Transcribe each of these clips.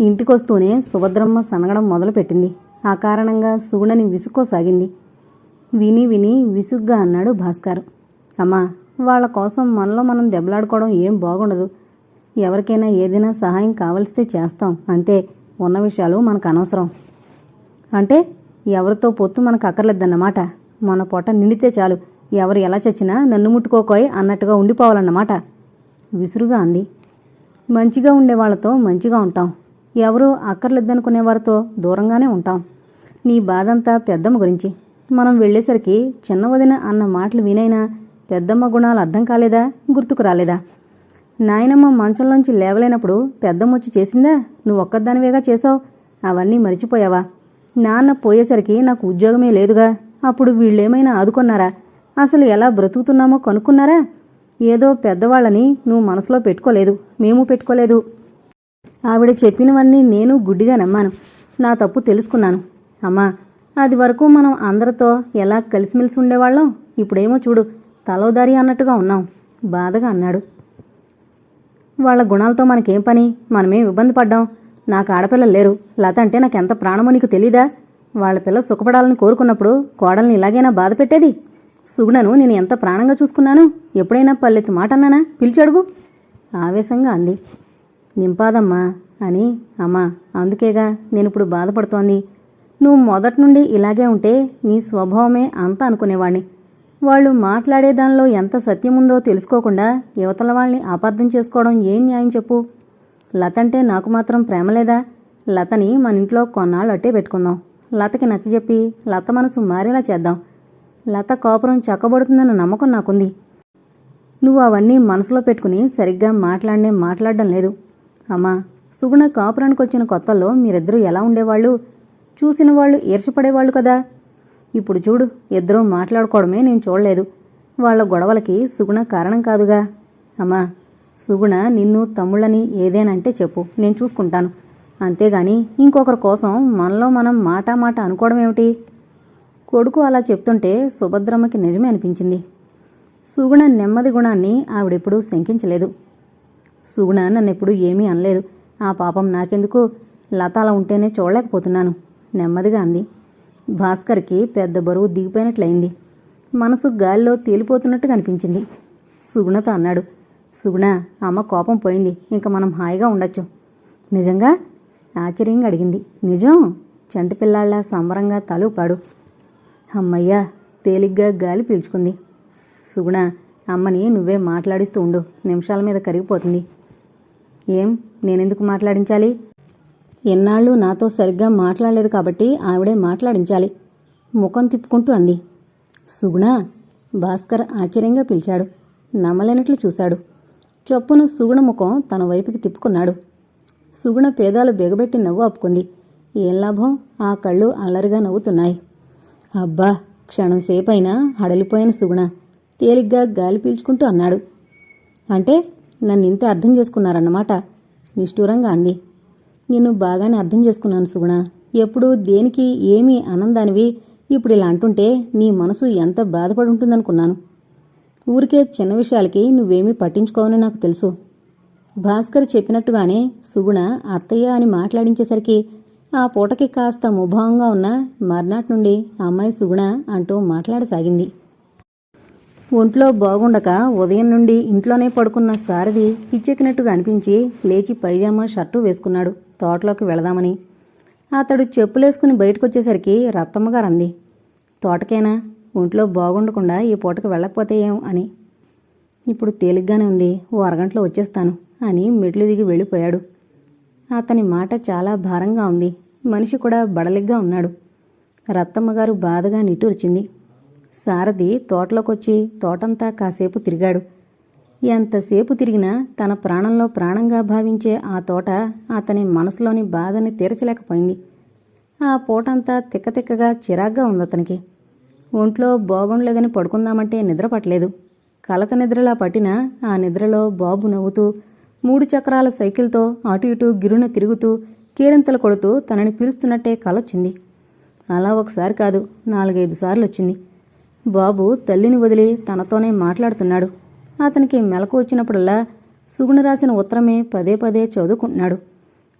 ఇంటికొస్తూనే సుభద్రమ్మ సనగడం మొదలుపెట్టింది. ఆ కారణంగా సుగుణని విసుక్కోసాగింది. విని విని విసుగ్గా అన్నాడు భాస్కర్. అమ్మా వాళ్ళ కోసం మనలో మనం దెబ్బలాడుకోవడం ఏం బాగుండదు. ఎవరికైనా ఏదైనా సహాయం కావలిస్తే చేస్తాం. అంతే ఉన్న విషయాలు మనకు అనవసరం. అంటే ఎవరితో పొత్తు మనకు అక్కర్లేదన్నమాట. మన పొట్ట నిండితే చాలు. ఎవరు ఎలా చచ్చినా నన్ను ముట్టుకోకోయ్ అన్నట్టుగా ఉండిపోవాలన్నమాట. విసురుగా అంది. మంచిగా ఉండే వాళ్ళతో మంచిగా ఉంటాం. ఎవరూ అక్కర్లేదనుకునే వారితో దూరంగానే ఉంటాం. నీ బాధంతా పెద్దమ్మ గురించి. మనం వెళ్ళేసరికి చిన్న వదిన అన్న మాటలు వినైనా పెద్దమ్మ గుణాలు అర్థం కాలేదా? గుర్తుకు రాలేదా? నాయనమ్మ మంచంలోంచి లేవలేనప్పుడు పెద్దమ్మ వచ్చి చేసిందా? నువ్వు ఒక్కదానివేగా చేసావు అవన్నీ మర్చిపోయావా? నాన్న పోయేసరికి నాకు ఉద్యోగమే లేదుగా. అప్పుడు వీళ్ళేమైనా ఆదుకున్నారా? అసలు ఎలా బ్రతుకుతున్నామో కనుక్కున్నారా? ఏదో పెద్దవాళ్ళని నువ్వు మనసులో పెట్టుకోలేదు. మేము పెట్టుకోలేదు. ఆవిడ చెప్పినవన్నీ నేను గుడ్డిగా నమ్మాను. నా తప్పు తెలుసుకున్నాను. అమ్మా అది వరకు మనం అందరితో ఎలా కలిసిమెలిసి ఉండేవాళ్ళం? ఇప్పుడేమో చూడు తలోదారి అన్నట్టుగా ఉన్నాం. బాధగా అన్నాడు. వాళ్ళ గుణాలతో మనకేం పని? మనమేం ఇబ్బంది పడ్డాం? నాకు ఆడపిల్లలు లేరు. లత అంటే నాకెంత ప్రాణమో నీకు తెలీదా? వాళ్ళ పిల్ల సుఖపడాలని కోరుకున్నప్పుడు కోడల్ని ఇలాగైనా బాధ పెట్టేది? సుగుణను నేను ఎంత ప్రాణంగా చూసుకున్నాను? ఎప్పుడైనా పల్లెత్తి మాట అన్నానా పిలిచడుగు. ఆవేశంగా అంది. నింపాదమ్మా అని అమ్మా అందుకేగా నేను ఇప్పుడు బాధపడుతోంది. నువ్వు మొదటి నుండి ఇలాగే ఉంటే నీ స్వభావమే అంతా అనుకునేవాణ్ణి. వాళ్ళు మాట్లాడే దానిలో ఎంత సత్యముందో తెలుసుకోకుండా యువతల వాళ్ళని అపార్థం చేసుకోవడం ఏం న్యాయం చెప్పు? లత అంటే నాకు మాత్రం ప్రేమ లేదా? లతని మన ఇంట్లో కొన్నాళ్ళు అట్టే పెట్టుకుందాం. లతకి నచ్చజెప్పి లత మనసు మారేలా చేద్దాం. లత కోపరం చక్కబడుతుందన్న నమ్మకం నాకుంది. నువ్వు అవన్నీ మనసులో పెట్టుకుని సరిగ్గా మాట్లాడనే మాట్లాడడం లేదు. అమ్మా సుగుణ కాపురానికి వచ్చిన కొత్తల్లో మీరిద్దరూ ఎలా ఉండేవాళ్ళు? చూసిన వాళ్ళు ఈర్షపడేవాళ్ళు కదా. ఇప్పుడు చూడు ఇద్దరూ మాట్లాడుకోవడమే నేను చూడలేదు. వాళ్ళ గొడవలకి సుగుణ కారణం కాదుగా. అమ్మా సుగుణ నిన్ను తమ్ముళ్ళని ఏదేనంటే చెప్పు నేను చూసుకుంటాను. అంతేగాని ఇంకొకరి కోసం మనలో మనం మాట మాట అనుకోవడం ఏమిటి? కొడుకు అలా చెప్తుంటే సుభద్రమ్మకి నిజమే అనిపించింది. సుగుణ నెమ్మది గుణాన్ని ఆవిడెప్పుడూ శంకించలేదు. సుగుణ నన్నెప్పుడు ఏమీ అనలేదు. ఆ పాపం నాకెందుకు? లత అలా ఉంటేనే చూడలేకపోతున్నాను నెమ్మదిగా అంది. భాస్కర్కి పెద్ద బరువు దిగిపోయినట్లయింది. మనసు గాలిలో తేలిపోతున్నట్టు కనిపించింది సుగుణతో అన్నాడు సుగుణ అమ్మ కోపం పోయింది. ఇంకా మనం హాయిగా ఉండొచ్చు. నిజంగా? ఆశ్చర్యంగా అడిగింది. నిజం. చంటిపిల్లాళ్ళ సంబరంగా తలూపాడు. అమ్మయ్యా! తేలిగ్గా గాలి పీల్చుకుంది. సుగుణ అమ్మని నువ్వే మాట్లాడిస్తూ ఉండు. నిమిషాల మీద కరిగిపోతుంది. ఏం? నేనెందుకు మాట్లాడించాలి? ఎన్నాళ్ళు నాతో సరిగ్గా మాట్లాడలేదు కాబట్టి ఆవిడే మాట్లాడించాలి. ముఖం తిప్పుకుంటూ అంది. సుగుణ భాస్కర్ ఆశ్చర్యంగా పిలిచాడు. నమ్మలేనట్లు చూశాడు. చొప్పున సుగుణ ముఖం తన వైపుకి తిప్పుకున్నాడు. సుగుణ పేదాలు బిగబెట్టి నవ్వు ఆపుకుంది. ఏం లాభం? ఆ కళ్ళు అల్లరిగా నవ్వుతున్నాయి. అబ్బా క్షణం సేపైనా హడలిపోయిన సుగుణ. తేలిగ్గా గాలి పీల్చుకుంటూ అన్నాడు. అంటే నన్ను ఇంత అర్థం చేసుకున్నారన్నమాట. నిష్ఠూరంగా అంది. నిన్ను బాగానే అర్థం చేసుకున్నాను సుగుణ. ఎప్పుడు దేనికి ఏమీ ఆనందానివి? ఇప్పుడు ఇలా అంటుంటే నీ మనసు ఎంత బాధపడి ఉంటుందనుకున్నాను ఊరికే చిన్న విషయాలకి నువ్వేమీ పట్టించుకోవని నాకు తెలుసు. భాస్కర్ చెప్పినట్టుగానే సుగుణ అత్తయ్య అని మాట్లాడించేసరికి ఆ పూటకి కాస్త ముభావంగా ఉన్న మర్నాటి నుండి అమ్మాయి సుగుణ అంటూ మాట్లాడసాగింది. ఒంట్లో బాగుండక ఉదయం నుండి ఇంట్లోనే పడుకున్న సారథి పిచ్చెక్కినట్టుగా అనిపించి లేచి పైజామా షర్టు వేసుకున్నాడు. తోటలోకి వెళదామని. అతడు చెప్పులేసుకుని బయటకొచ్చేసరికి రత్తమ్మగారు అంది తోటకేనా? ఒంట్లో బాగుండకుండా ఈ పూటకు వెళ్ళకపోతే ఏం? అని. ఇప్పుడు తేలిగ్గానే ఉంది. ఓ అరగంటలో వచ్చేస్తాను అని మెట్లు దిగి వెళ్ళిపోయాడు. అతని మాట చాలా భారంగా ఉంది. మనిషి కూడా బడలిగ్గా ఉన్నాడు. రత్తమ్మగారు బాధగా నిట్టూర్చింది. సారథి తోటలోకొచ్చి తోటంతా కాసేపు తిరిగాడు. ఎంతసేపు తిరిగినా తన ప్రాణంలో ప్రాణంగా భావించే ఆ తోట అతని మనసులోని బాధని తీర్చలేకపోయింది. ఆ పూటంతా తిక్కతిక్కగా చిరాగ్గా ఉంది అతనికి ఒంట్లో బాగుండలేదని పడుకుందామంటే నిద్ర పట్టలేదు కలత నిద్రలా పట్టినా ఆ నిద్రలో బాబు నవ్వుతూ మూడు చక్రాల సైకిల్తో అటు ఇటు గిరున తిరుగుతూ కేరింతలు కొడుతూ తనని పిలుస్తున్నట్టే కలొచ్చింది. అలా ఒకసారి కాదు నాలుగైదు సార్లు వచ్చింది బాబు తల్లిని వదిలి తనతోనే మాట్లాడుతున్నాడు. అతనికి మెలకు వచ్చినప్పుడల్లా సుగుణ రాసిన ఉత్తరమే పదే పదే చదువుకుంటున్నాడు.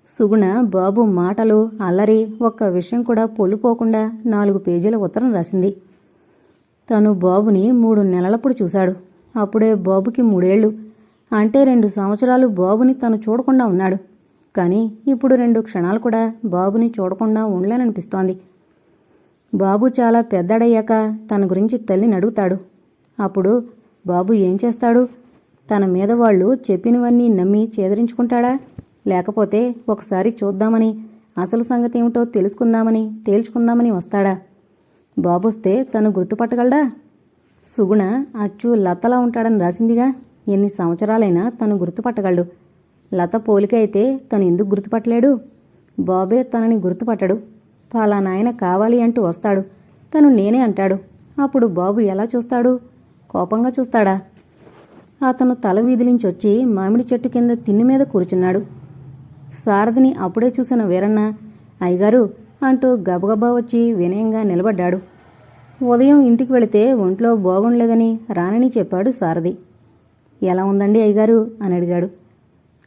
సుగుణ బాబు మాటలు అల్లరి ఒక్క విషయం కూడా పొల్లుపోకుండా నాలుగు పేజీల ఉత్తరం రాసింది. తను బాబుని మూడు నెలలప్పుడు చూశాడు. అప్పుడే బాబుకి మూడేళ్ళు. అంటే రెండు సంవత్సరాలు బాబుని తను చూడకుండా ఉన్నాడు. కానీ ఇప్పుడు రెండు క్షణాలు కూడా బాబుని చూడకుండా ఉండలేననిపిస్తోంది. బాబు చాలా పెద్దడయ్యాక తన గురించి తల్లిని అడుగుతాడు. అప్పుడు బాబు ఏం చేస్తాడు? తన మీద వాళ్ళు చెప్పినవన్నీ నమ్మి చేదరించుకుంటాడా? లేకపోతే ఒకసారి చూద్దామని అసలు సంగతి ఏమిటో తెలుసుకుందామని తేల్చుకుందామని వస్తాడా? బాబు వస్తే తను గుర్తుపట్టగలడా? సుగుణ అచ్చు లతలా ఉంటాడని రాసిందిగా ఎన్ని సంవత్సరాలైనా తను గుర్తుపట్టగలడు. లత పోలిక అయితే తను ఎందుకు గుర్తుపట్టలేడు? బాబే తనని గుర్తుపట్టడు. ఫలానాయన కావాలి అంటూ వస్తాడు. తను నేనే అంటాడు. అప్పుడు బాబు ఎలా చూస్తాడు? కోపంగా చూస్తాడా? అతను తల వీధిలించొచ్చి మామిడి చెట్టు కింద తిన్ని మీద కూర్చున్నాడు. సారథిని అప్పుడే చూసిన వీరన్న అయ్యగారు అంటూ గబగబా వచ్చి వినయంగా నిలబడ్డాడు. ఉదయం ఇంటికి వెళితే ఒంట్లో బాగుండలేదని రానని చెప్పాడు సారథి. ఎలా ఉందండి అయ్యగారు? అని అడిగాడు.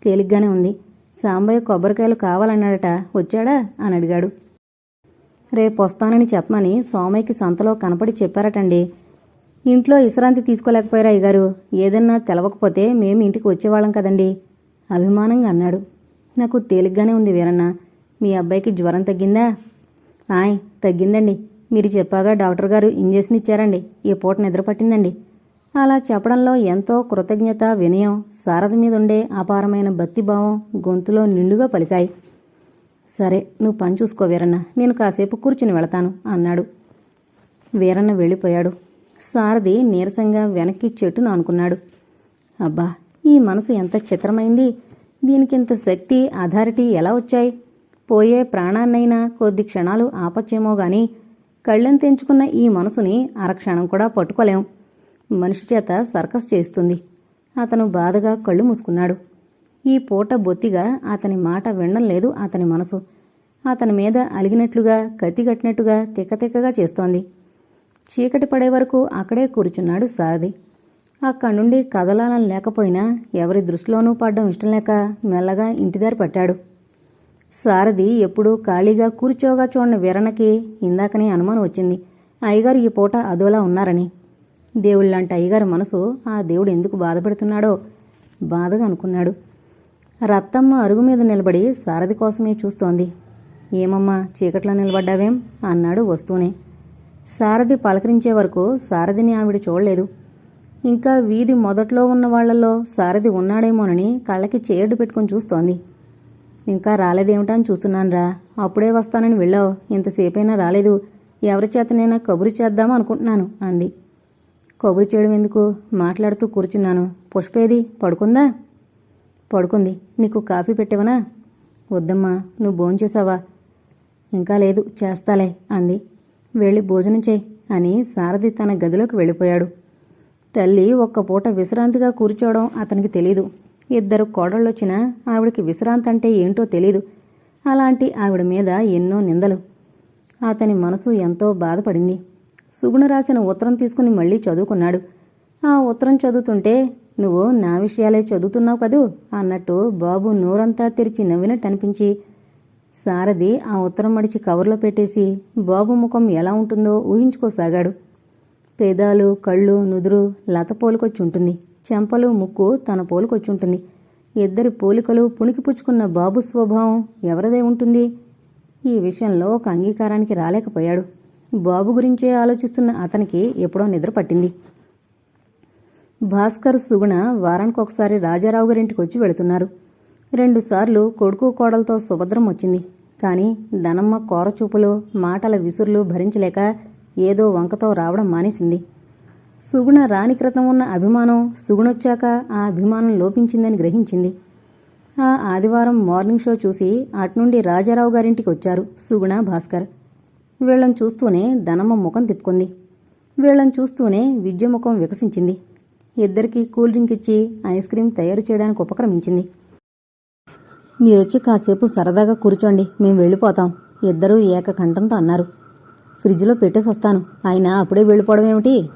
తేలిగ్గానే ఉంది. సాంబయ్య కొబ్బరికాయలు కావాలన్నాడట వచ్చాడా? అని అడిగాడు. రేపు వస్తానని చెప్పమని సోమయ్యకి సంతలో కనపడి చెప్పారటండి. ఇంట్లో విశ్రాంతి తీసుకోలేకపోయారా అయ్యగారు? ఏదన్నా తెలవకపోతే మేము ఇంటికి వచ్చేవాళ్ళం కదండి. అభిమానంగా అన్నాడు. నాకు తేలిగ్గానే ఉంది వీరన్న. మీ అబ్బాయికి జ్వరం తగ్గిందా? ఆయ్ తగ్గిందండి. మీరు చెప్పాగా డాక్టర్ గారు ఇంజెక్షన్ ఇచ్చారండి. ఈ పూట నిద్ర పట్టిందండి. అలా చెప్పడంలో ఎంతో కృతజ్ఞత వినయం సారథి మీద ఉండే అపారమైన భక్తిభావం గొంతులో నిండుగా పలికాయి. సరే నువ్వు పని చూసుకో వీరన్న. నేను కాసేపు కూర్చుని వెళతాను అన్నాడు. వీరన్న వెళ్ళిపోయాడు. సారథి నీరసంగా వెనక్కి చెట్టును అనుకున్నాడు అబ్బా ఈ మనసు ఎంత చిత్రమైంది. దీనికింత శక్తి అథారిటీ ఎలా వచ్చాయి? పోయే ప్రాణాన్నైనా కొద్ది క్షణాలు ఆపచ్చేమో గాని కళ్ళెం తెంచుకున్న ఈ మనసుని అరక్షణం కూడా పట్టుకోలేం. మనిషి చేత సర్కస్ చేస్తుంది అతను బాధగా కళ్ళు మూసుకున్నాడు. ఈ పూట బొత్తిగా అతని మాట వినడం లేదు అతని మనసు. అతని మీద అలిగినట్లుగా కత్తిగట్టినట్టుగా తిక్కతిక్కగా చేస్తోంది. చీకటి పడే వరకు అక్కడే కూర్చున్నాడు సారథి. అక్కడి నుండి కదలాలని లేకపోయినా ఎవరి దృష్టిలోనూ పడ్డం ఇష్టం లేక మెల్లగా ఇంటిదారి పట్టాడు. సారథి ఎప్పుడూ ఖాళీగా కూర్చోగా చూడని వీరణకి ఇందాకనే అనుమానం వచ్చింది. అయ్యగారు ఈ పూట అదోలా ఉన్నారని. దేవుళ్ళంటే అయ్యగారి మనసు ఆ దేవుడు ఎందుకు బాధపడుతున్నాడో బాధగా అనుకున్నాడు. రత్తమ్మ అరుగు మీద నిలబడి సారథి కోసమే చూస్తోంది. ఏమమ్మా చీకట్లో నిలబడ్డావేం? అన్నాడు వస్తూనే. సారథి పలకరించే వరకు సారథిని ఆవిడ చూడలేదు. ఇంకా వీధి మొదట్లో ఉన్న వాళ్ళలో సారథి ఉన్నాడేమోనని కళ్ళకి చేయడ్డు పెట్టుకుని చూస్తోంది. ఇంకా రాలేదేమిటని చూస్తున్నానురా. అప్పుడే వస్తానని వెళ్ళావు. ఇంతసేపైనా రాలేదు. ఎవరి చేతనైనా కబురు చేద్దాం అనుకుంటున్నాను అంది. కబురు చేయడం ఎందుకు? మాట్లాడుతూ కూర్చున్నాను. పుష్పేది పడుకుందా? పడుకుంది. నీకు కాఫీ పెట్టేవనా? వద్దమ్మా నువ్వు భోంచేసావా ఇంకా లేదు చేస్తాలే అంది. వెళ్ళి భోజనం చేయి అని సారథి తన గదిలోకి వెళ్ళిపోయాడు. తల్లి ఒక్క పూట విశ్రాంతిగా కూర్చోవడం అతనికి తెలీదు. ఇద్దరు కోడళ్ళొచ్చినా ఆవిడకి విశ్రాంతి అంటే ఏంటో తెలీదు. అలాంటి ఆవిడ మీద ఎన్నో నిందలు. అతని మనసు ఎంతో బాధపడింది. సుగుణ రాసిన ఉత్తరం తీసుకుని మళ్ళీ చదువుకున్నాడు. ఆ ఉత్తరం చదువుతుంటే నువ్వు నా విషయాలే చదువుతున్నావు కదూ అన్నట్టు బాబు నోరంతా తెరిచి నవ్వినట్టు అనిపించి సారథి ఆ ఉత్తరం మడిచి కవర్లో పెట్టేసి బాబు ముఖం ఎలా ఉంటుందో ఊహించుకోసాగాడు. పేదాలు కళ్ళు నుదురు లత పోలుకొచ్చి ఉంటుంది చెంపలు ముక్కు తన పోలుకొచ్చి ఉంటుంది ఇద్దరి పోలికలు పుణికిపుచ్చుకున్న బాబు స్వభావం ఎవరిదే ఉంటుంది? ఈ విషయంలో ఒక అంగీకారానికి రాలేకపోయాడు. బాబు గురించే ఆలోచిస్తున్న అతనికి ఎప్పుడో నిద్ర పట్టింది. భాస్కర్ సుగుణ వారానికి ఒకసారి రాజారావు గారింటికి వచ్చి వెళుతున్నారు. రెండుసార్లు కొడుకు కోడలతో సుభద్రం వచ్చింది. కానీ ధనమ్మ కోరచూపులు మాటల విసురులు భరించలేక ఏదో వంకతో రావడం మానేసింది. సుగుణ రాని క్రితం ఉన్న అభిమానం సుగుణొచ్చాక ఆ అభిమానం లోపించిందని గ్రహించింది. ఆ ఆదివారం మార్నింగ్ షో చూసి అట్నుండి రాజారావు గారింటికి వచ్చారు సుగుణ భాస్కర్. వీళ్ళని చూస్తూనే ధనమ్మ ముఖం తిప్పుకుంది. వీళ్ళని చూస్తూనే విద్య ముఖం వికసించింది. ఇద్దరికీ కూల్ డ్రింక్ ఇచ్చి ఐస్ క్రీమ్ తయారు చేయడానికి ఉపక్రమించింది. మీరొచ్చి కాసేపు సరదాగా కూర్చోండి మేము వెళ్ళిపోతాం. ఇద్దరూ ఏకకంఠంతో అన్నారు. ఫ్రిడ్జ్లో పెట్టేసి వస్తాను. ఆయన అప్పుడే వెళ్ళిపోవడం ఏమిటి?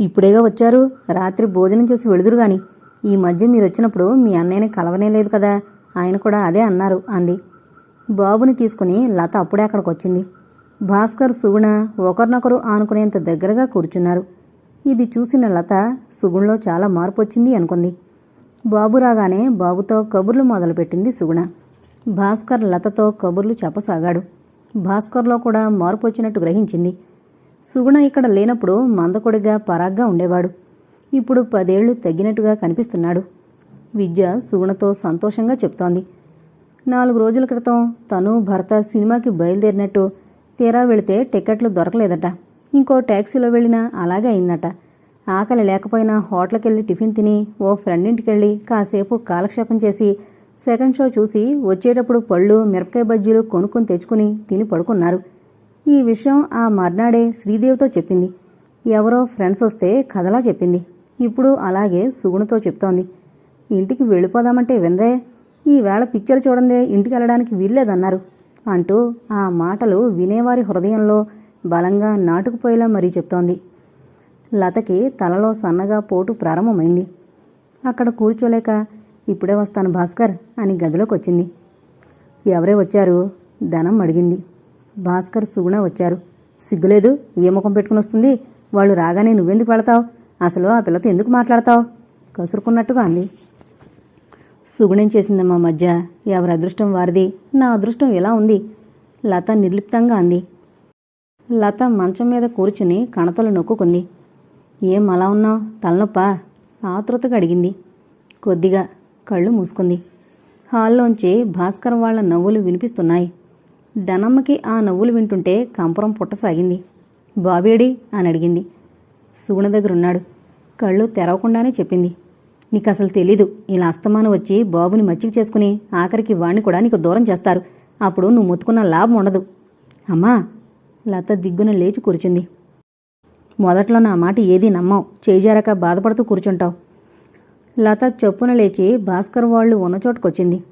ఇప్పుడేగా వచ్చారు? రాత్రి భోజనం చేసి వెళుదురు గాని. ఈ మధ్య మీరు వచ్చినప్పుడు మీ అన్నయ్యని కలవనే లేదు కదా? ఆయన కూడా అదే అన్నారు అంది. బాబుని తీసుకుని లత అప్పుడే అక్కడికి వచ్చింది. భాస్కర్ సుగుణ ఒకరినొకరు ఆనుకునేంత దగ్గరగా కూర్చున్నారు. ఇది చూసిన లత సుగుణలో చాలా మార్పు వచ్చింది అనుకుంది. బాబు రాగానే బాబుతో కబుర్లు మొదలుపెట్టింది సుగుణ. భాస్కర్ లతతో కబుర్లు చెప్పసాగాడు. భాస్కర్లో కూడా మార్పు వచ్చినట్టు గ్రహించింది. సుగుణ ఇక్కడ లేనప్పుడు మందకొడిగా పరాగ్గా ఉండేవాడు. ఇప్పుడు పదేళ్ళు తగ్గినట్టుగా కనిపిస్తున్నాడు. విద్య సుగుణతో సంతోషంగా చెప్తోంది. నాలుగు రోజుల క్రితం తను భర్త సినిమాకి బయలుదేరినట్టు తీరా వెళితే టికెట్లు దొరకలేదట. ఇంకో ట్యాక్సీలో వెళ్ళినా అలాగే అయిందట. ఆకలి లేకపోయినా హోటల్కి వెళ్ళి టిఫిన్ తిని ఓ ఫ్రెండ్ ఇంటికి వెళ్ళి కాసేపు కాలక్షేపం చేసి సెకండ్ షో చూసి వచ్చేటప్పుడు పళ్ళు మిరపకాయ బజ్జీలు కొనుక్కొని తెచ్చుకుని తిని పడుకున్నారు. ఈ విషయం ఆ మర్నాడే శ్రీదేవితో చెప్పింది. ఎవరో ఫ్రెండ్స్ వస్తే కథలా చెప్పింది. ఇప్పుడు అలాగే సుగుణతో చెప్తోంది. ఇంటికి వెళ్ళిపోదామంటే వినరే ఈవేళ పిక్చర్ చూడందే ఇంటికి వెళ్ళడానికి వీల్లేదన్నారు అంటూ ఆ మాటలు వినేవారి హృదయంలో బలంగా నాటుకుపోయేలా మరీ చెప్తోంది. లతకి తలలో సన్నగా పోటు ప్రారంభమైంది. అక్కడ కూర్చోలేక ఇప్పుడే వస్తాను భాస్కర్ అని గదిలోకి వచ్చింది ఎవరే వచ్చారు? ధనం అడిగింది. భాస్కర్ సుగుణ వచ్చారు. సిగ్గులేదు ఏ ముఖం పెట్టుకుని వస్తుంది? వాళ్ళు రాగానే నువ్వెందుకు వెళతావు? అసలు ఆ పిల్లతో ఎందుకు మాట్లాడతావు? కసురుకున్నట్టుగా అంది. సుగుణం చేసిందమ్మా మధ్య ఎవరి అదృష్టం వారిది? నా అదృష్టం ఎలా ఉంది? లత నిర్లిప్తంగా అంది. లత మంచం మీద కూర్చుని కణతలు నొక్కుకుంది. ఏం అలా ఉన్నావు? తలనొప్పా? ఆతృతగా అడిగింది. కొద్దిగా కళ్ళు మూసుకుంది. హాల్లోంచి భాస్కర్ వాళ్ళ నవ్వులు వినిపిస్తున్నాయి. ధనమ్మకి ఆ నవ్వులు వింటుంటే కంపరం పుట్టసాగింది బాబేడి అని అడిగింది. సూణ దగ్గరున్నాడు. కళ్ళు తెరవకుండానే చెప్పింది. నీకు అసలు తెలీదు. ఇలా అస్తమానం వచ్చి బాబుని మచ్చిక చేసుకుని ఆఖరికి వాణ్ణి కూడా నీకు దూరం చేస్తారు. అప్పుడు నువ్వు ముత్తుకున్న లాభం ఉండదు. అమ్మా లత దిగ్గున లేచి కూర్చుంది. మొదట్లో నా మాట ఏదీ నమ్మవు. చేజారక బాధపడుతూ కూర్చుంటావు. లత చొప్పున లేచి భాస్కర్ వాళ్ళు ఉన్న చోటుకొచ్చింది.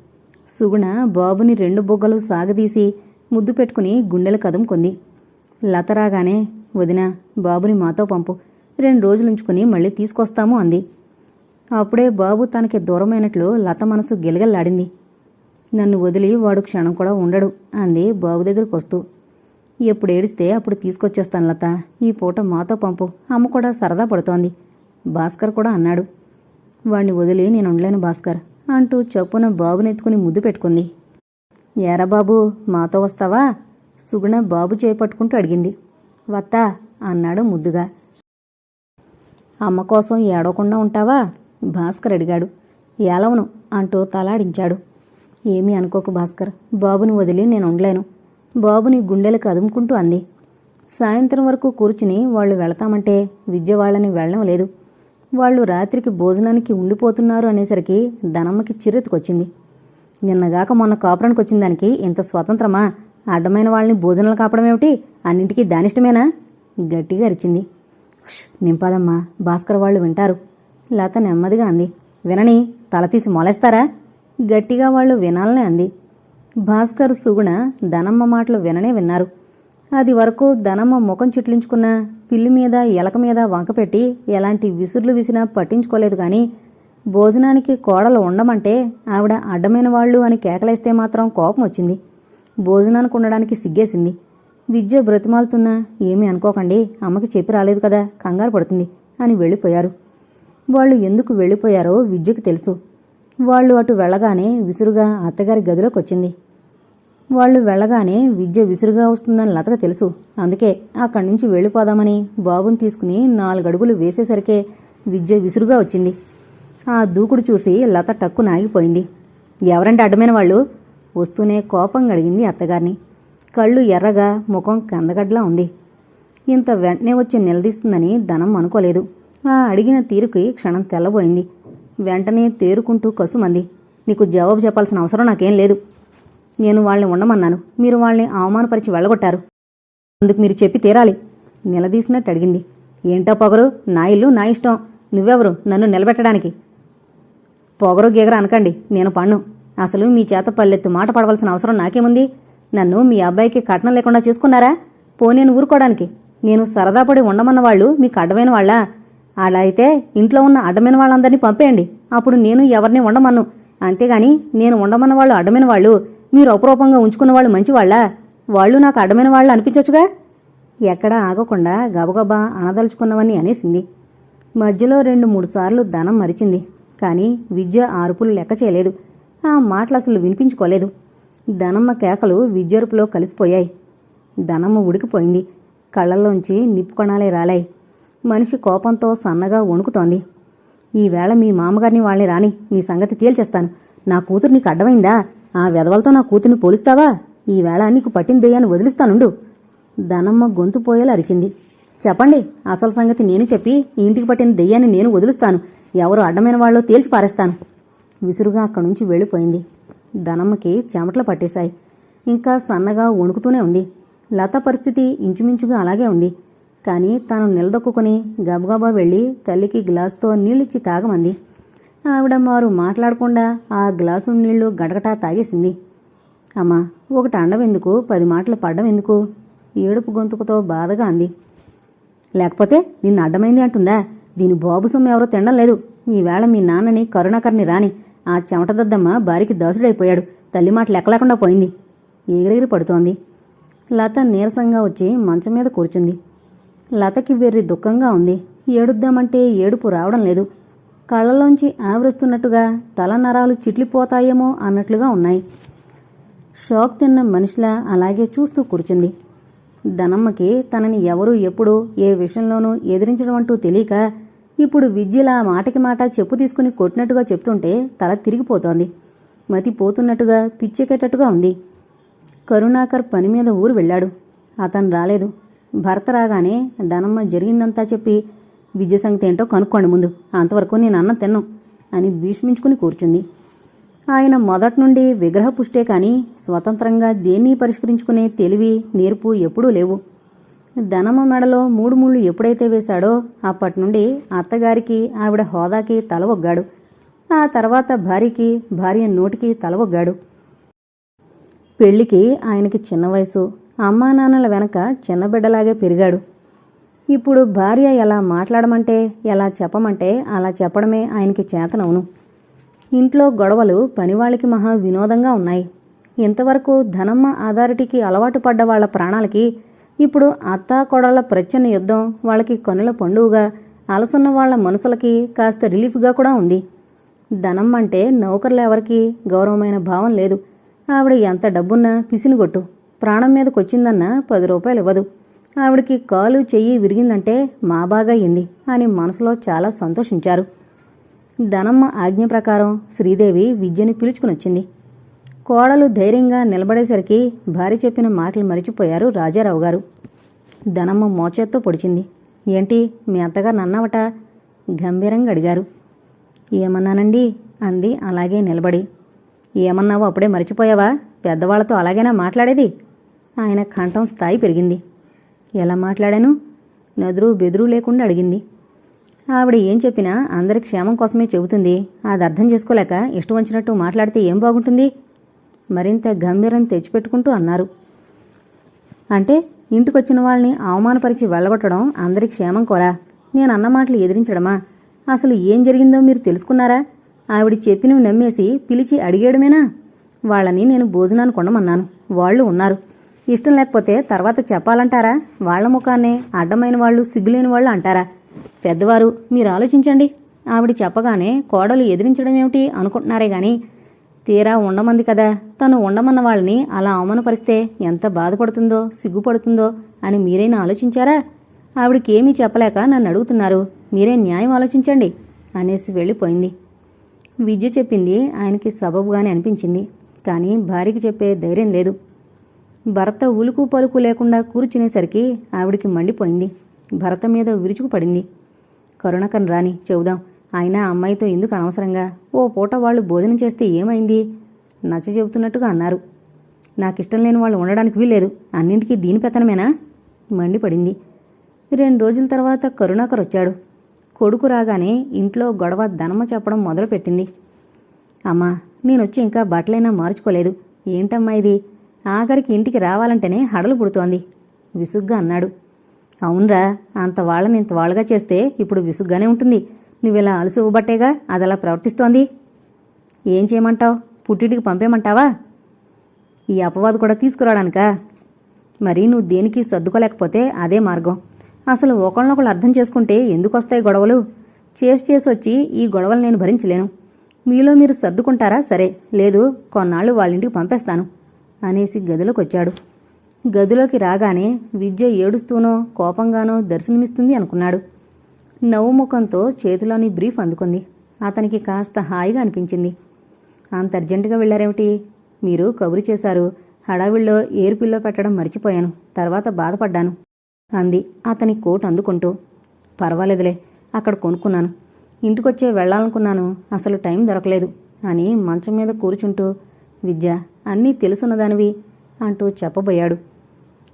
సుగుణ బాబుని రెండు బొగ్గలు సాగదీసి ముద్దు పెట్టుకుని గుండెలు కదుముకుంది. లత రాగానే వదిన బాబుని మాతో పంపు. రెండు రోజులుంచుకుని మళ్ళీ తీసుకొస్తాము అంది. అప్పుడే బాబు తనకి దూరమైనట్లు లత మనసు గిలగల్లాడింది. నన్ను వదిలి వాడు క్షణం కూడా ఉండడు అంది బాబు దగ్గరకు వస్తూ. ఎప్పుడు ఏడిస్తే అప్పుడు తీసుకొచ్చేస్తాను లత. ఈ పూట మాతో పంపు. అమ్మ కూడా సరదా పడుతోంది. భాస్కర్ కూడా అన్నాడు. వాణ్ణి వదిలి నేను ఉండలేను భాస్కర్ అంటూ చొప్పున బాబునెత్తుకుని ముద్దు పెట్టుకుంది. ఏరా బాబు మాతో వస్తావా? సుగుణ బాబు చేపట్టుకుంటూ అడిగింది. వత్తా అన్నాడు ముద్దుగా. అమ్మ కోసం ఏడవకుండా ఉంటావా? భాస్కర్ అడిగాడు. ఏలవను అంటూ తలాడించాడు. ఏమీ అనుకోకు భాస్కర్. బాబుని వదిలి నేను ఉండలేను. బాబుని గుండెలకు అదుముకుంటూ అంది. సాయంత్రం వరకు కూర్చుని వాళ్ళు వెళతామంటే విద్య వాళ్ళని వెళ్ళడం లేదు. వాళ్ళు రాత్రికి భోజనానికి ఉండిపోతున్నారు అనేసరికి ధనమ్మకి చిరెత్తుకొచ్చింది నిన్నగాక మొన్న కాపురానికి వచ్చిన దానికి ఇంత స్వతంత్రమా? అడ్డమైన వాళ్ళని భోజనాలు కాపడం ఏమిటి? అన్నింటికీ దానిష్టమేనా? గట్టిగా అరిచింది. నింపాదమ్మా భాస్కర్ వాళ్ళు వింటారు. లత నెమ్మదిగా అంది. వినని తల తీసి మొలేస్తారా? గట్టిగా వాళ్ళు వినాలనే అంది. భాస్కర్ సుగుణ ధనమ్మ మాటలు విననే విన్నారు. అది వరకు ధనమ్మ ముఖం చుట్లించుకున్న పిల్లి మీద ఎలక మీద వంకపెట్టి ఎలాంటి విసుర్లు విసినా పట్టించుకోలేదు కానీ భోజనానికి కోడలు ఉండమంటే ఆవిడ అడ్డమైన వాళ్ళు అని కేకలేస్తే మాత్రం కోపం వచ్చింది. భోజనానికి ఉండడానికి సిగ్గేసింది. విద్య బ్రతిమాలుతున్నా ఏమీ అనుకోకండి అమ్మకి చెప్పి రాలేదు కదా కంగారు పడుతుంది అని వెళ్ళిపోయారు. వాళ్ళు ఎందుకు వెళ్ళిపోయారో విద్యకు తెలుసు. వాళ్ళు అటు వెళ్ళగానే విసురుగా అత్తగారి గదిలోకి వచ్చింది వాళ్ళు వెళ్ళగానే విద్య విసురుగా వస్తుందని లతకు తెలుసు. అందుకే అక్కడి నుంచి వెళ్ళిపోదామని బాబుని తీసుకుని నాలుగడుగులు వేసేసరికే విద్య విసురుగా వచ్చింది. ఆ దూకుడు చూసి లత టక్కు నాగిపోయింది. ఎవరంటే అడ్డమైన వాళ్ళు? వస్తూనే కోపం గడిగింది అత్తగారిని. కళ్ళు ఎర్రగా ముఖం కందగడ్లా ఉంది. ఇంత వెంటనే వచ్చి నిలదీస్తుందని ధనం అనుకోలేదు. ఆ అడిగిన తీరుకి క్షణం తెల్లబోయింది. వెంటనే తేరుకుంటూ కసుమంది. నీకు జవాబు చెప్పాల్సిన అవసరం నాకేం లేదు. నేను వాళ్ళని ఉండమన్నాను. మీరు వాళ్ళని అవమానపరిచి వెళ్ళగొట్టారు. అందుకు మీరు చెప్పి తీరాలి. నిలదీసినట్టు అడిగింది. ఏంటో పొగరు? నా ఇల్లు నా ఇష్టం. నువ్వెవరు? నన్ను నిలబెట్టడానికి. పొగరు గీగర అనకండి. నేను పన్ను. అసలు మీ చేత పల్లెత్తు మాట పడవలసిన అవసరం నాకేముంది? నన్ను మీ అబ్బాయికి కట్నం లేకుండా చేసుకున్నారా? పోనేను ఊరుకోవడానికి. నేను సరదా పడి ఉండమన్న వాళ్ళు మీకు అడ్డమైన వాళ్ళా? అలా అయితే ఇంట్లో ఉన్న అడ్డమైన వాళ్ళందరినీ పంపేయండి. అప్పుడు నేను ఎవరిని ఉండమన్ను అంతేగాని నేను ఉండమన్న వాళ్ళు అడ్డమైన వాళ్ళు మీరు అపురూపంగా ఉంచుకున్న వాళ్ళు మంచివాళ్ళా? వాళ్ళు నాకు అడ్డమైన వాళ్ళు అనిపించొచ్చుగా? ఎక్కడా ఆగకుండా గబగబా అనదలుచుకున్నవని అనేసింది. మధ్యలో రెండు మూడు సార్లు ధనం మరిచింది. కానీ విద్య ఆరుపులు లెక్క చేయలేదు. ఆ మాటలు అసలు వినిపించుకోలేదు. ధనమ్మ కేకలు విద్యరుపులో కలిసిపోయాయి. ధనమ్మ ఉడికిపోయింది. కళ్ళల్లోంచి నిప్పుకొణాలే రాలాయి. మనిషి కోపంతో సన్నగా వణుకుతోంది. ఈవేళ మీ మామగారిని వాళ్ళని రాని నీ సంగతి తేల్చేస్తాను. నా కూతురు నీకు అడ్డమైందా? ఆ వెధవలతో నా కూతుర్ని పోలుస్తావా? ఈవేళ నీకు పట్టిన దెయ్యాన్ని వదిలిస్తానుండు. ధనమ్మ గొంతు పోయేలా అరిచింది. చెప్పండి అసలు సంగతి నేను చెప్పి ఇంటికి పట్టిన దెయ్యాన్ని నేను వదులుస్తాను. ఎవరు అడ్డమైన వాళ్ళో తేల్చి పారేస్తాను. విసురుగా అక్కడి నుంచి వెళ్ళిపోయింది. ధనమ్మకి చెమటలు పట్టేశాయి. ఇంకా సన్నగా వణుకుతూనే ఉంది. లత పరిస్థితి ఇంచుమించుగా అలాగే ఉంది. కానీ తాను నిలదొక్కుని గబగబా వెళ్ళి తల్లికి గ్లాసుతో నీళ్ళిచ్చి తాగమంది. ఆవిడ వారు మాట్లాడకుండా ఆ గ్లాసు నీళ్ళు గడగటా తాగేసింది. అమ్మా ఒకటి అండం ఎందుకు పది మాటలు పడ్డం ఎందుకు? ఏడుపు గొంతుకుతో బాధగా అంది. లేకపోతే నిన్ను అడ్డమైంది అంటుందా? దీని బాబు సొమ్ము ఎవరో తినడం లేదు. ఈవేళ మీ నాన్నని కరుణాకర్ని రాని ఆ చెమటదద్దమ్మ బారికి దాసుడైపోయాడు. తల్లి మాట లెక్కలేకుండా పోయింది. ఎగిరెగిరి పడుతోంది. లత నీరసంగా వచ్చి మంచం మీద కూర్చుంది. లతకి వెర్రి దుఃఖంగా ఉంది. ఏడుద్దామంటే ఏడుపు రావడం లేదు. కళ్ళలోంచి ఆవరిస్తున్నట్టుగా తల నరాలు చిట్లిపోతాయేమో అన్నట్లుగా ఉన్నాయి. షాక్ తిన్న మనిషిలా అలాగే చూస్తూ కూర్చుంది. ధనమ్మకి తనని ఎవరు ఎప్పుడు ఏ విషయంలోనూ ఎదిరించడం అంటూ తెలియక ఇప్పుడు విద్యలా మాటకి మాట చెప్పు తీసుకుని కొట్టినట్టుగా చెప్తుంటే తల తిరిగిపోతోంది. మతి పోతున్నట్టుగా పిచ్చెక్కేటట్టుగా ఉంది. కరుణాకర్ పని మీద ఊరు వెళ్ళాడు. అతను రాలేదు. భర్త రాగానే ధనమ్మ జరిగిందంతా చెప్పి విద్య సంగతి ఏంటో కనుక్కోండి ముందు. అంతవరకు నేను అన్నం తిన్నాం అని భీష్మించుకుని కూర్చుంది. ఆయన మొదటి నుండి విగ్రహ పుష్టే కానీ స్వతంత్రంగా దేన్ని పరిష్కరించుకునే తెలివి నేర్పు ఎప్పుడూ లేవు. ధనమ్మ మెడలో మూడు ముళ్ళు ఎప్పుడైతే వేశాడో అప్పటి నుండి అత్తగారికి ఆవిడ హోదాకి తల ఒగ్గాడు ఆ తర్వాత భార్యకి భార్య నోటికి తల ఒగ్గాడు పెళ్ళికి ఆయనకి చిన్న వయసు. అమ్మా నాన్నల వెనక చిన్న బిడ్డలాగే పెరిగాడు. ఇప్పుడు భార్య ఎలా మాట్లాడమంటే ఎలా చెప్పమంటే అలా చెప్పడమే ఆయనకి చేతనవును. ఇంట్లో గొడవలు పనివాళ్ళకి మహా వినోదంగా ఉన్నాయి. ఇంతవరకు ధనమ్మ అథారిటీకి అలవాటు పడ్డ వాళ్ళ ప్రాణాలకి ఇప్పుడు అత్తా కొడళ్ళ ప్రచ్ఛన్న యుద్ధం వాళ్ళకి కనుల పండువుగా అలసున్న వాళ్ళ మనసులకి కాస్త రిలీఫ్గా కూడా ఉంది. ధనమ్మ అంటే నౌకర్లెవరికి గౌరవమైన భావం లేదు. ఆవిడ ఎంత డబ్బున్నా పిసినిగొట్టు. ప్రాణం మీదకొచ్చిందన్న పది రూపాయలు ఇవ్వదు. ఆవిడకి కాలు చెయ్యి విరిగిందంటే మా బాగా అయింది అని మనసులో చాలా సంతోషించారు. ధనమ్మ ఆజ్ఞ ప్రకారం శ్రీదేవి విద్యని పిలుచుకునొచ్చింది. కోడలు ధైర్యంగా నిలబడేసరికి భార్య చెప్పిన మాటలు మరిచిపోయారు రాజారావు గారు ధనమ్మ మోచేత్తో పొడిచింది. ఏంటి మీ అత్తగారు నన్నవట? గంభీరంగా అడిగారు. ఏమన్నానండి? అంది అలాగే నిలబడి. ఏమన్నావో అప్పుడే మర్చిపోయావా? పెద్దవాళ్ళతో అలాగైనా మాట్లాడేది? ఆయన కంఠం స్థాయి పెరిగింది. ఎలా మాట్లాడాను? నదురు బెదురు లేకుండా అడిగింది. ఆవిడ ఏం చెప్పినా అందరి క్షేమం కోసమే చెబుతుంది. అది అర్థం చేసుకోలేక ఇష్టం వచ్చినట్టు మాట్లాడితే ఏం బాగుంటుంది? మరింత గంభీరం తెచ్చిపెట్టుకుంటూ అన్నారు. అంటే ఇంటికొచ్చిన వాళ్ళని అవమానపరిచి వెళ్ళగొట్టడం అందరి క్షేమం కోరా? నేను అన్న మాటలు ఎదిరించడమా? అసలు ఏం జరిగిందో మీరు తెలుసుకున్నారా? ఆవిడ చెప్పినవి నమ్మేసి పిలిచి అడిగేయడమేనా? వాళ్ళని నేను భోజనాన్ని కొనమన్నాను వాళ్ళు ఉన్నారు. ఇష్టం లేకపోతే తర్వాత చెప్పాలంటారా? వాళ్ళ ముఖాన్నే అడ్డమైన వాళ్ళు సిగ్గులేని వాళ్ళు అంటారా? పెద్దవారు మీరు ఆలోచించండి. ఆవిడ చెప్పగానే కోడలు ఎదిరించడం ఏమిటి అనుకుంటున్నారే గాని తీరా ఉండమంది కదా. తను ఉండమన్న వాళ్ళని అలా అవమానపరిస్తే ఎంత బాధపడుతుందో సిగ్గుపడుతుందో అని మీరైనా ఆలోచించారా? ఆవిడకేమీ చెప్పలేక నన్ను అడుగుతున్నారు. మీరే న్యాయం ఆలోచించండి అనేసి వెళ్ళిపోయింది. విద్య చెప్పింది ఆయనకి సబబుగానే అనిపించింది. కానీ భార్యకి చెప్పే ధైర్యం లేదు. భర్త ఉలుకు పలుకు లేకుండా కూర్చునేసరికి ఆవిడికి మండిపోయింది. భర్త మీద విరుచుకు పడింది. కరుణకన్ రాని చెబుదాం. ఆయన అమ్మాయితో ఎందుకు అనవసరంగా? ఓ పూట వాళ్ళు భోజనం చేస్తే ఏమైంది? నచ్చ చెబుతున్నట్టుగా అన్నారు. నాకిష్టం లేని వాళ్ళు ఉండడానికి వీల్లేదు. అన్నింటికీ దీని పెత్తనమేనా? మండిపడింది. రెండు రోజుల తర్వాత కరుణాకర్ వచ్చాడు. కొడుకు రాగానే ఇంట్లో గొడవ ధనమ చెప్పడం మొదలుపెట్టింది. అమ్మా నేనొచ్చి ఇంకా బట్టలైనా మార్చుకోలేదు. ఏంటమ్మా ఇది? ఆఖరికి ఇంటికి రావాలంటేనే హడలు పుడుతోంది. విసుగ్గా అన్నాడు. అవునరా అంత వాళ్ళని ఇంత వాళ్ళగా చేస్తే ఇప్పుడు విసుగ్గానే ఉంటుంది. నువ్విలా అలసు బట్టేగా అది అలా ప్రవర్తిస్తోంది. ఏం చేయమంటావు? పుట్టింటికి పంపేమంటావా ఈ అపవాదు కూడా తీసుకురావడానికా మరి నువ్వు దేనికి సర్దుకోలేకపోతే అదే మార్గం. అసలు ఒకళ్ళనొకళ్ళు అర్థం చేసుకుంటే ఎందుకు వస్తాయి గొడవలు? చేసి చేసి వచ్చి ఈ గొడవలు నేను భరించలేను. మీలో మీరు సర్దుకుంటారా? సరే. లేదు కొన్నాళ్ళు వాళ్ళ ఇంటికి పంపేస్తాను. అనేసి గదిలోకి వచ్చాడు గదిలోకి రాగానే విద్య ఏడుస్తూనో కోపంగానో దర్శనమిస్తుంది అనుకున్నాడు. నవ్వు ముఖంతో చేతిలోని బ్రీఫ్ అందుకుంది. అతనికి కాస్త హాయిగా అనిపించింది. అంత అర్జెంటుగా వెళ్ళారేమిటి? మీరు కబురు చేశారు. హడావిల్లో ఏరుపిల్లో పెట్టడం మర్చిపోయాను. తర్వాత బాధపడ్డాను అంది. అతని కోట్ అందుకుంటూ. పర్వాలేదులే అక్కడ కొనుక్కున్నాను. ఇంటికొచ్చే వెళ్ళాలనుకున్నాను. అసలు టైం దొరకలేదు అని మంచం మీద కూర్చుంటూ విద్య అన్నీ తెలుసున్నదానివి అంటూ చెప్పబోయాడు.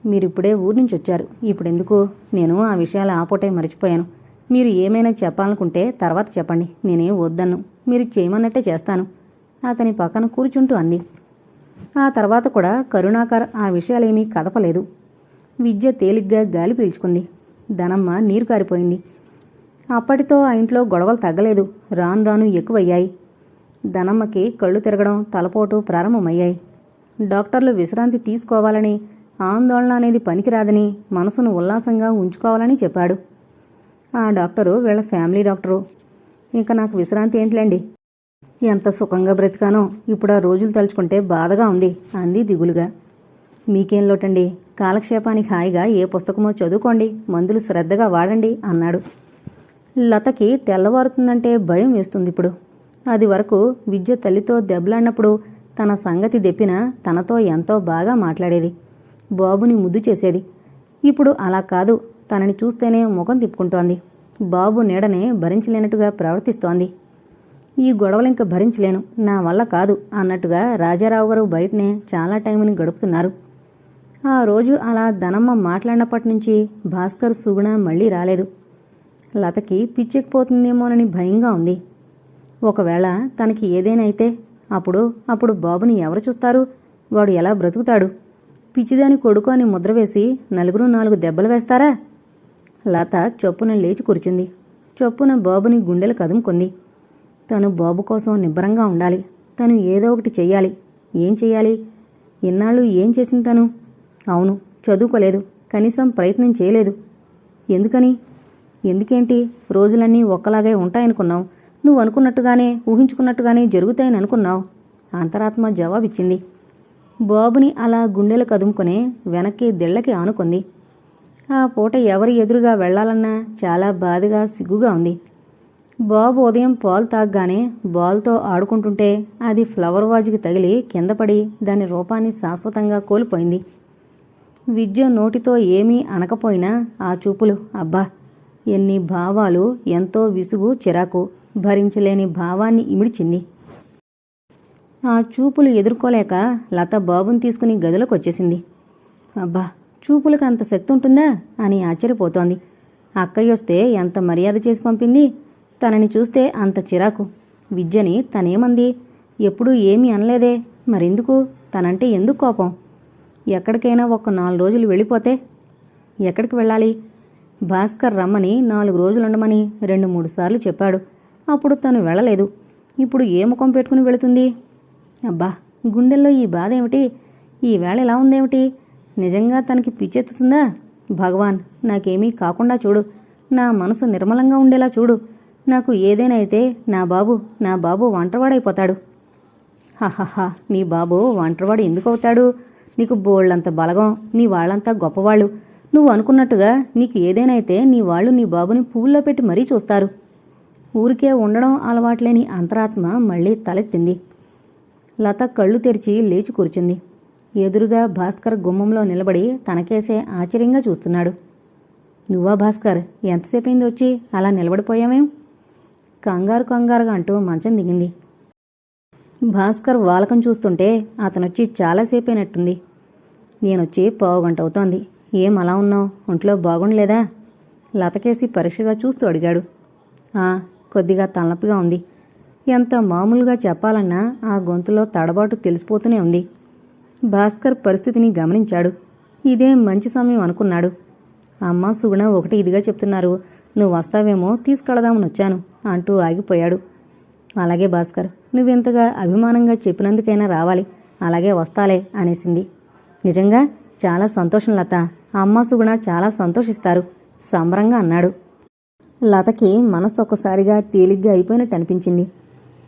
మీరిప్పుడే ఊరి నుంచి వచ్చారు. ఇప్పుడెందుకు? నేను ఆ విషయాలు ఆపోటే మర్చిపోయాను. మీరు ఏమైనా చెప్పాలనుకుంటే తర్వాత చెప్పండి. నేనే వద్దన్ను. మీరు చేయమన్నట్టే చేస్తాను. అతని పక్కన కూర్చుంటూ అంది. ఆ తర్వాత కూడా కరుణాకర్ ఆ విషయాలేమీ కదపలేదు. విద్య తేలిగ్గా గాలి పీల్చుకుంది. ధనమ్మ నీరు కారిపోయింది. అప్పటితో ఆ ఇంట్లో గొడవలు తగ్గలేదు. రాను రాను ఎక్కువయ్యాయి. ధనమ్మకి కళ్ళు తిరగడం తలపోటు ప్రారంభమయ్యాయి. డాక్టర్లు విశ్రాంతి తీసుకోవాలని ఆందోళన అనేది పనికిరాదని మనసును ఉల్లాసంగా ఉంచుకోవాలని చెప్పాడు. ఆ డాక్టరు వీళ్ళ ఫ్యామిలీ డాక్టరు. ఇంకా నాకు విశ్రాంతి ఏంటిలేండి? ఎంత సుఖంగా బ్రతికానో ఇప్పుడు ఆ రోజులు తలుచుకుంటే బాధగా ఉంది అంది దిగులుగా. మీకేం లోటండి? కాలక్షేపానికి హాయిగా ఏ పుస్తకమో చదువుకోండి మందులు శ్రద్ధగా వాడండి అన్నాడు. లతకి తెల్లవారుతుందంటే భయం వేస్తుంది ఇప్పుడు. అది వరకు విద్య తల్లితో దెబ్బలాడినప్పుడు తన సంగతి దెప్పిన తనతో ఎంతో బాగా మాట్లాడేది. బాబుని ముద్దు చేసేది. ఇప్పుడు అలా కాదు తనని చూస్తేనే ముఖం తిప్పుకుంటోంది. బాబు నీడనే భరించలేనట్టుగా ప్రవర్తిస్తోంది. ఈ గొడవలు ఇంక భరించలేను నా వల్ల కాదు అన్నట్టుగా రాజారావు గారు బయటనే చాలా టైంని గడుపుతున్నారు. ఆ రోజు అలా ధనమ్మ మాట్లాడినప్పటి నుంచి భాస్కర్ సుగుణ మళ్ళీ రాలేదు. లతకి పిచ్చెక్కిపోతుందేమోనని భయంగా ఉంది. ఒకవేళ తనకి ఏదైనా అయితే అప్పుడు అప్పుడు బాబుని ఎవరు చూస్తారు? వాడు ఎలా బ్రతుకుతాడు? పిచ్చిదాని కొడుకు అని ముద్ర వేసి నలుగురు నాలుగు దెబ్బలు వేస్తారా? లత చొప్పున లేచి కూర్చుంది. చొప్పున బాబుని గుండెలు కదుముకుంది. తను బాబు కోసం నిబ్బరంగా ఉండాలి. తను ఏదో ఒకటి చెయ్యాలి. ఏం చెయ్యాలి? ఇన్నాళ్ళు ఏం చేసింది తను? అవును చదువుకోలేదు. కనీసం ప్రయత్నం చేయలేదు. ఎందుకని? ఎందుకేంటి? రోజులన్నీ ఒక్కలాగే ఉంటాయనుకున్నావు నువ్వు అనుకున్నట్టుగానే ఊహించుకున్నట్టుగానే జరుగుతాయని అనుకున్నావు. అంతరాత్మ జవాబిచ్చింది. బాబుని అలా గుండెలు కదుముకునే వెనక్కి దిళ్ళకి ఆనుకుంది. ఆ పూట ఎవరి ఎదురుగా వెళ్ళాలన్నా చాలా బాధగా సిగ్గుగా ఉంది. బాబు ఉదయం పాలు తాగ్గానే బాల్తో ఆడుకుంటుంటే అది ఫ్లవర్ వాజ్కి తగిలి కిందపడి దాని రూపాన్ని శాశ్వతంగా కోల్పోయింది. విద్య నోటితో ఏమీ అనకపోయినా ఆ చూపులు అబ్బా ఎన్ని భావాలు ఎంతో విసుగు చిరాకు. భరించలేని భావాన్ని ఇమిడిచింది. ఆ చూపులు ఎదుర్కోలేక లత బాబుని తీసుకుని గదిలోకి వచ్చేసింది అబ్బా చూపులకు అంత శక్తి ఉంటుందా అని ఆశ్చర్యపోతోంది. అక్కయ్య వస్తే ఎంత మర్యాద చేసి పంపింది? తనని చూస్తే అంత చిరాకు. విద్యని తనేమంది? ఎప్పుడూ ఏమీ అనలేదే. మరెందుకు? తనంటే ఎందుకు కోపం? ఎక్కడికైనా ఒక నాలుగు రోజులు వెళ్ళిపోతే? ఎక్కడికి వెళ్ళాలి? భాస్కర్ రమ్మని నాలుగు రోజులు ఉండమని రెండు మూడు సార్లు చెప్పాడు. అప్పుడు తను వెళ్ళలేదు. ఇప్పుడు ఏ ముఖం పెట్టుకుని వెళుతుంది? అబ్బా గుండెల్లో ఈ బాధ ఏమిటి? ఈ వేళ ఎలా ఉందేమిటి? నిజంగా తనకి పిచ్చెత్తుతుందా? భగవాన్ నాకేమీ కాకుండా చూడు. నా మనసు నిర్మలంగా ఉండేలా చూడు. నాకు ఏదైనా అయితే నా బాబు నా బాబు వంటవాడైపోతాడు. హాహాహా నీ బాబు ఒంటరివాడు ఎందుకు అవుతాడు నీకు బోళ్ళంత బలగం నీ వాళ్ళంతా గొప్పవాళ్ళు. నువ్వు అనుకున్నట్టుగా నీకు ఏదేనైతే నీ వాళ్ళు నీ బాబుని పువ్వుల్లో పెట్టి మరీ చూస్తారు. ఊరికే ఉండడం అలవాట్లేని అంతరాత్మ మళ్ళీ తలెత్తింది. లత కళ్ళు తెరిచి లేచి కూర్చుంది. ఎదురుగా భాస్కర్ గుమ్మంలో నిలబడి తనకేసే ఆశ్చర్యంగా చూస్తున్నాడు. నువ్వా భాస్కర్ ఎంతసేపైంది వచ్చి అలా నిలబడిపోయావేం? కంగారు కంగారుగా అంటూ మంచం దిగింది. భాస్కర్ వాలకం చూస్తుంటే అతనొచ్చి చాలాసేపైనట్టుంది నేనొచ్చి పావుగంట అవుతోంది. ఏం అలా ఉన్నావు? ఒంట్లో బాగుండలేదా? లతకేసి పరీక్షగా చూస్తూ అడిగాడు. కొద్దిగా తలనొప్పిగా ఉంది. ఎంత మామూలుగా చెప్పాలన్నా ఆ గొంతులో తడబాటు తెలిసిపోతూనే ఉంది. భాస్కర్ పరిస్థితిని గమనించాడు. ఇదే మంచి సమయం అనుకున్నాడు. అమ్మ సుగుణ ఒకటి ఇదిగా చెప్తున్నారు. నువ్వు వస్తావేమో తీసుకెళదామని వచ్చాను అంటూ ఆగిపోయాడు. అలాగే భాస్కర్ నువ్వెంతగా అభిమానంగా చెప్పినందుకైనా రావాలి. అలాగే వస్తాలే అనేసింది. నిజంగా చాలా సంతోషం లత. అమ్మ సుగుణ చాలా సంతోషిస్తారు. సంబరంగా అన్నాడు. లతకి మనసు ఒక్కసారిగా తేలిగ్గా అయిపోయినట్టు అనిపించింది.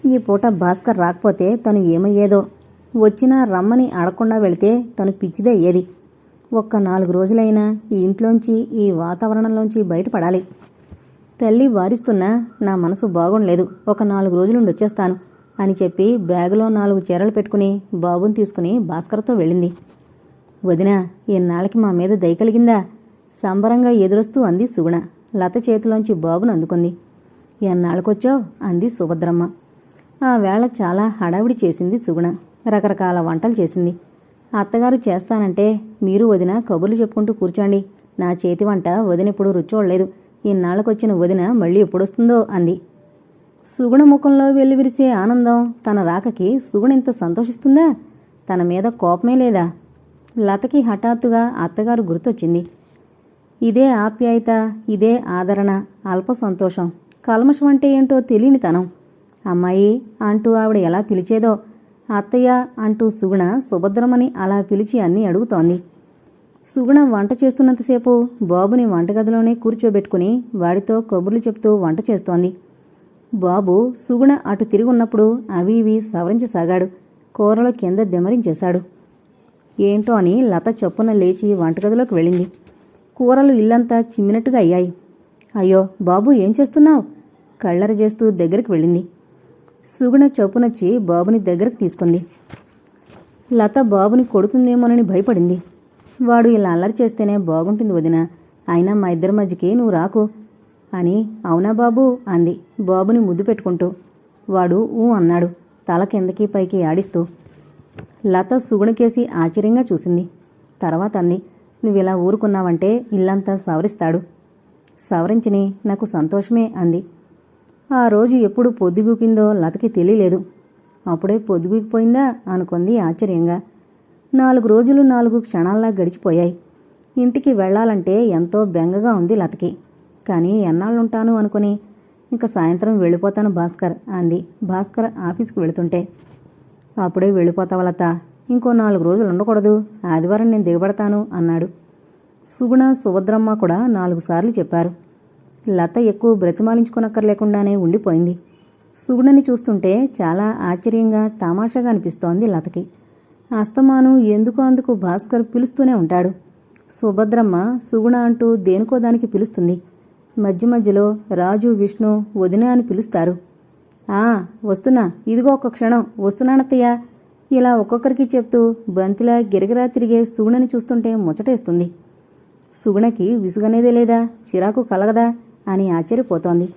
ఈ పూట భాస్కర్ రాకపోతే తను ఏమయ్యేదో. వచ్చినా రమ్మని అడగకుండా వెళితే తను పిచ్చిదే అయ్యేది ఒక్క నాలుగు రోజులైనా ఈ ఇంట్లోంచి ఈ వాతావరణంలోంచి బయటపడాలి. తల్లి వారిస్తున్నా నా మనసు బాగుండలేదు ఒక నాలుగు రోజులుండి వచ్చేస్తాను అని చెప్పి బ్యాగులో నాలుగు చీరలు పెట్టుకుని బాబుని తీసుకుని భాస్కర్తో వెళ్ళింది. వదినా ఇన్నాళ్ళకి మా మీద దయ కలిగిందా? సంబరంగా ఎదురొస్తూ అంది సుగుణ. లత చేతిలోంచి బాబును అందుకుంది. ఎన్నాళ్ళకొచ్చో అంది సుభద్రమ్మ. ఆ వేళ చాలా హడావిడి చేసింది సుగుణ. రకరకాల వంటలు చేసింది. అత్తగారు చేస్తానంటే మీరు వదిన కబుర్లు చెప్పుకుంటూ కూర్చోండి. నా చేతి వంట వదినెప్పుడు రుచోడలేదు ఇన్నాళ్ళకొచ్చిన వదిన మళ్ళీ ఎప్పుడొస్తుందో అంది. సుగుణ ముఖంలో వెల్లివిరిసే ఆనందం తన రాకకి సుగుణ ఇంత సంతోషిస్తుందా? తన మీద కోపమే లేదా? లతకి హఠాత్తుగా అత్తగారు గుర్తొచ్చింది. ఇదే ఆప్యాయత ఇదే ఆదరణ అల్ప సంతోషం. కల్మషం అంటే ఏంటో తెలియని తనం. అమ్మాయి అంటూ ఆవిడ ఎలా పిలిచేదో అత్తయ్య అంటూ సుగుణ సుభద్రమని అలా పిలిచి అన్నీ అడుగుతోంది. సుగుణ వంట చేస్తున్నంతసేపు బాబుని వంటగదిలోనే కూర్చోబెట్టుకుని వాడితో కబుర్లు చెప్తూ వంట చేస్తోంది. బాబు సుగుణ అటు తిరిగి ఉన్నప్పుడు అవి ఇవి సవరించసాగాడు. కూరలో కింద దెమరించేశాడు. ఏంటో అని లత చొప్పున లేచి వంటగదిలోకి వెళ్ళింది. కూరలు ఇల్లంతా చిమ్మినట్టుగా అయ్యాయి. అయ్యో బాబు ఏం చేస్తున్నావు? కళ్ళర చేస్తూ దగ్గరికి వెళ్ళింది. సుగుణ చొప్పునొచ్చి బాబుని దగ్గరకు తీసుకుంది. లత బాబుని కొడుతుందేమోనని భయపడింది. వాడు ఇలా అల్లరి చేస్తేనే బాగుంటుంది వదిన. అయినా మా ఇద్దరి మధ్యకి నువ్వు రాకు అని అవునా బాబు అంది బాబుని ముద్దు పెట్టుకుంటూ. వాడు ఊ అన్నాడు తల కిందకి పైకి ఆడిస్తూ. లత సుగుణకేసి ఆశ్చర్యంగా చూసింది. తర్వాత అంది నువ్వు ఇలా ఊరుకున్నావంటే ఇల్లంతా సవరిస్తాడు. సవరించిని నాకు సంతోషమే అంది. ఆ రోజు ఎప్పుడు పొద్దుగూకిందో లతకి తెలియలేదు. అప్పుడే పొద్దుగూకిపోయిందా అనుకుంది ఆశ్చర్యంగా. నాలుగు రోజులు నాలుగు క్షణాల్లా గడిచిపోయాయి. ఇంటికి వెళ్ళాలంటే ఎంతో బెంగగా ఉంది లతకి. కానీ ఎన్నాళ్ళుంటాను అనుకుని ఇంక సాయంత్రం వెళ్ళిపోతాను భాస్కర్ అంది. భాస్కర్ ఆఫీస్కి వెళుతుంటే. అప్పుడే వెళ్ళిపోతావా లత? ఇంకో నాలుగు రోజులు ఉండకూడదు. ఆదివారం నేను దిగబడతాను అన్నాడు. సుగుణ సుభద్రమ్మ కూడా నాలుగు సార్లు చెప్పారు. లత ఎక్కువ బ్రతిమాలించుకునక్కర్లేకుండానే ఉండిపోయింది. సుగుణని చూస్తుంటే చాలా ఆశ్చర్యంగా తమాషాగా అనిపిస్తోంది లతకి. అస్తమాను ఎందుకో అందుకు భాస్కర్ పిలుస్తూనే ఉంటాడు. సుభద్రమ్మ సుగుణ అంటూ దేనికో దానికి పిలుస్తుంది. మధ్య మధ్యలో రాజు విష్ణు వదిన అని పిలుస్తారు. ఆ వస్తున్నా. ఇదిగో ఒక క్షణం. వస్తున్నానత్తయ్య. ఇలా ఒక్కొక్కరికి చెప్తూ బంతిలా గిరగిరా తిరిగే సుగుణని చూస్తుంటే ముచ్చటేస్తుంది. సుగుణకి విసుగనేదే లేదా? చిరాకు కలగదా? అని ఆశ్చర్యపోతోంది.